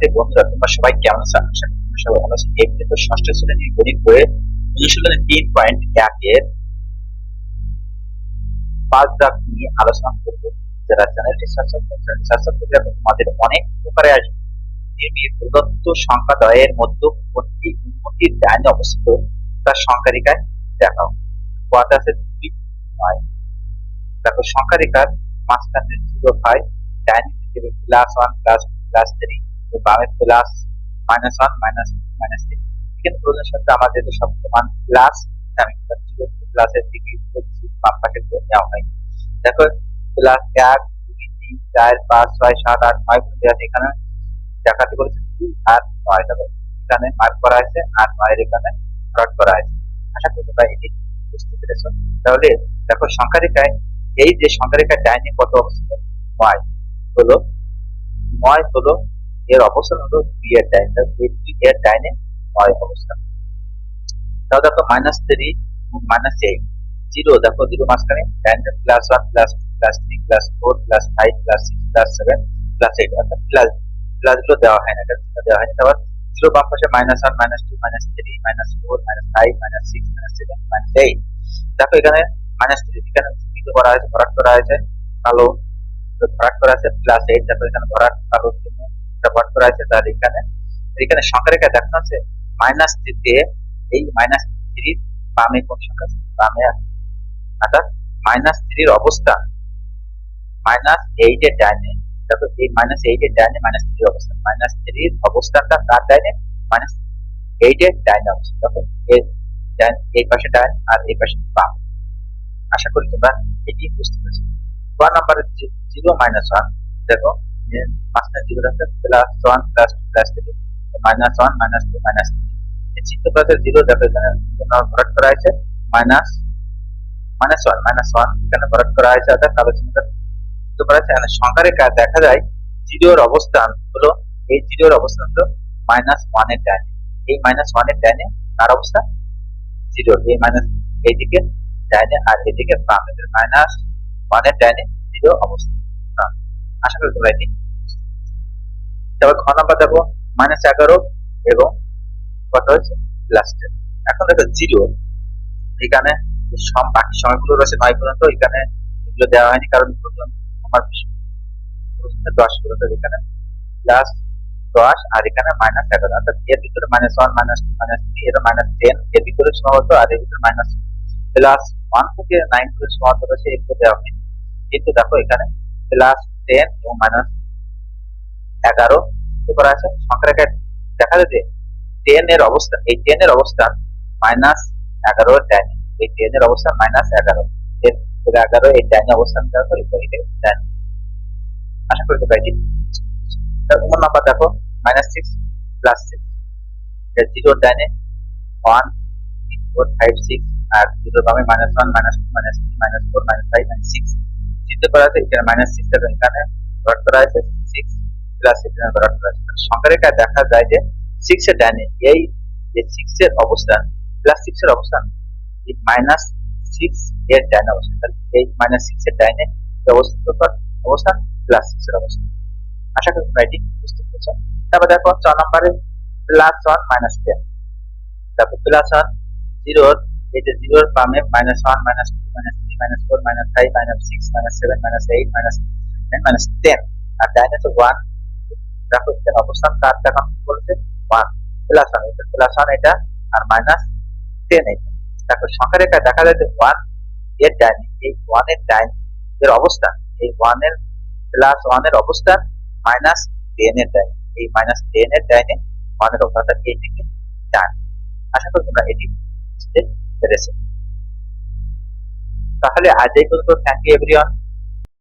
শিক্ষার্থী বন্ধুরা তোমরা সবাই কেমন আছো? আশা করি তোমরা সবাই ভালো আছো। ভিডিওতে ষষ্ঠ শ্রেণির গণিত বইয়ের অনুশীলনের তিন পয়েন্ট পাঁচ দাগ নিয়ে আলোচনা করব। যারা তোমাদের অনেক উপকারে আসবে। প্রদত্ত সংখ্যা দয়ের মধ্যবর্তী উন্নতির ডাইনে অবস্থিত তার সংখ্যা দেখাও। আছে দুই, নয়। দেখো সংখ্যা মাঝখানে জিরো ফাইভ ডাইনে plus one plus two plus three বামে plus minus one minus minus three এখানে প্রয়োজন সাথে আমাদের তো সব সমান প্লাস আমি প্লাসের দিকে করছি বাম পাশে নেওয়া হয় দেখো প্লাস এক, দুই, তিন, চার, পাঁচ, ছয়, সাত, আট, নয় পর্যন্ত এখানে। দেখাতে বলেছে দুই আর নয়। দেখো, এখানে মার্ক করা আছে আর নয়ের এখানে প্লট করা আছে। আশা করি তোমরা এটি বুঝতে পেরেছ। তাহলে দেখো সংখ্যা রেখায় এই যে সংখ্যা রেখায় ডাইনে কত অবস্থিত? নয়। হলো নয় হলো এর অবস্থান হলো দুই এর ডাইনে এই দুই এর ডাইনে নয় অবস্থান তাহলে দেখো minus three minus eight zero দেখো জিরো মাঝখানে ডাইনে plus one plus two plus three plus four plus five plus six plus seven plus eight অর্থাৎ প্লাস প্লাসগুলো দেওয়া হয় না এটা চিহ্ন দেওয়া হয়নি তারপর জিরো বাম পাশে minus one minus two minus three minus four minus five minus six minus seven minus eight দেখো এখানে মাইনাস থ্রি এখানে চিহ্নিত করা হয়েছে ভরাট করা হয়েছে কালো ভরাট করা আছে প্লাস এইট তারপর এখানে ভরাট কালো চিহ্ন ভরাট করা আছে তার এখানে। এখানে সংখ্যা রেখা দেখানো আছে মাইনাস থ্রিতে এই মাইনাস থ্রির বামে কোন সংখ্যা আছে? বামে অর্থাৎ মাইনাস থ্রির অবস্থান মাইনাস এইট এর ডাইনে। দেখো, এই মাইনাস এইট এর ডাইনে মাইনাস থ্রির অবস্থান মাইনাস থ্রির অবস্থানটা কার ডাইনে? মাইনাস এইট এর ডাইনে অবস্থান ডাইন, এই পাশে ডাইন আর এই পাশে বাম। আশা করি তোমরা এটি বুঝতে পেরেছ। ওয়ান নাম্বারের জিরো মাইনাস ওয়ান দেখো মাঝখানে জিরো রাখতে plus one plus two plus three minus one minus two minus three এই চিত্র প্লাসের জিরো দেখো, এখানে ভরাট করা হয়েছে minus minus one minus one এখানে ভরাট করা হয়েছে, অর্থাৎ কালো চিহ্নটা চিত্র করা হয়েছে। এখানে সংখ্যা রেখা দেখা যায় জিরোর অবস্থান হলো, এই জিরোর অবস্থান হলো মাইনাস ওয়ানের ডাইনে। এই মাইনাস ওয়ানের ডাইনে কার অবস্থা? জিরো এই মাইনাস এইদিকে ডাইনে আর এদিকে বাম। মাইনাস ওয়ানের ডাইনে জিরো অবস্থা। আশা করি তোমরা এটি তারপর খ নাম্বার দেখো মাইনাস এগারো এবং কত হয়েছে? প্লাস টেন এখন দেখো জিরো এখানে সব বাকি সময়গুলো রয়েছে নয় পর্যন্ত, এখানে এগুলো দেওয়া হয়নি কারণ আমার দশ পর্যন্ত এখানে। প্লাস দশ আর এখানে মাইনাস এগারো। অর্থাৎ এর ভিতরে minus one minus two minus three এর মাইনাস টেন এর ভিতরে সীমাবদ্ধ আর এর ভিতরে মাইনাস প্লাস ওয়ান থেকে নাইন পর্যন্ত সীমাবদ্ধ রয়েছে, এগুলো দেওয়া হয়নি। কিন্তু দেখো এখানে প্লাস টেন এবং মাইনাস এগারো করা আছে? সংখ্যা দেখা যায় যে টেন এর অবস্থান এই টেন এর অবস্থান মাইনাস এগারো টেন এই টেন এর অবস্থান মাইনাস এগারো। এগারো, এই টেন অবস্থান আশা করি তোমরা এটি তোমার নাম্বার দেখো minus six plus six zero টেনে ওয়ান ফোর ফাইভ সিক্স আর জিরো বামে minus one minus two minus three minus four minus five minus six চিন্তা করা আছে, এখানে মাইনাস সিক্স এখানে ভরাট করা আছে সিক্স প্লাস এখানে ভরাট করা আছে সংখ্যা রেখায় দেখা যায় যে সিক্স এর ডাইনে এই যে সিক্স এর অবস্থান প্লাস সিক্স এর অবস্থান, এই মাইনাস সিক্স এর ডাইনে অবস্থান এই মাইনাস সিক্স এর ডাইনে অবস্থিত অবস্থান প্লাস সিক্স এর অবস্থান। আশা করি তোমরা এটি বুঝতে পেরেছ। তারপর দেখো ছ নম্বরে প্লাস ওয়ান মাইনাস টেন তারপর প্লাস ওয়ান জিরোর এই যে জিরোর পামে minus one minus two minus three minus four minus five minus six minus seven minus eight minus ten minus ten আর ডাইনে তো ওয়ান এখানে অবস্থান কার দেখান বলেছে? ওয়ান প্লাস ওয়ান এটা প্লাস ওয়ান এটা, আর মাইনাস টেন এটা। দেখো সংখ্যা রেখা দেখা যায় যে ওয়ানের ডাইনে, এই ওয়ানের ডাইন এর অবস্থান, এই ওয়ানের প্লাস ওয়ানের অবস্থান মাইনাস টেন এর ডাইনে, এই মাইনাস টেন এর ডাইনে ওয়ানের অবস্থান এই দিকে ডান। আশা করি তোমরা এটি বুঝতে পেরেছ। তাহলে আজ এই পর্যন্ত থ্যাংক ইউ এভরিওয়ান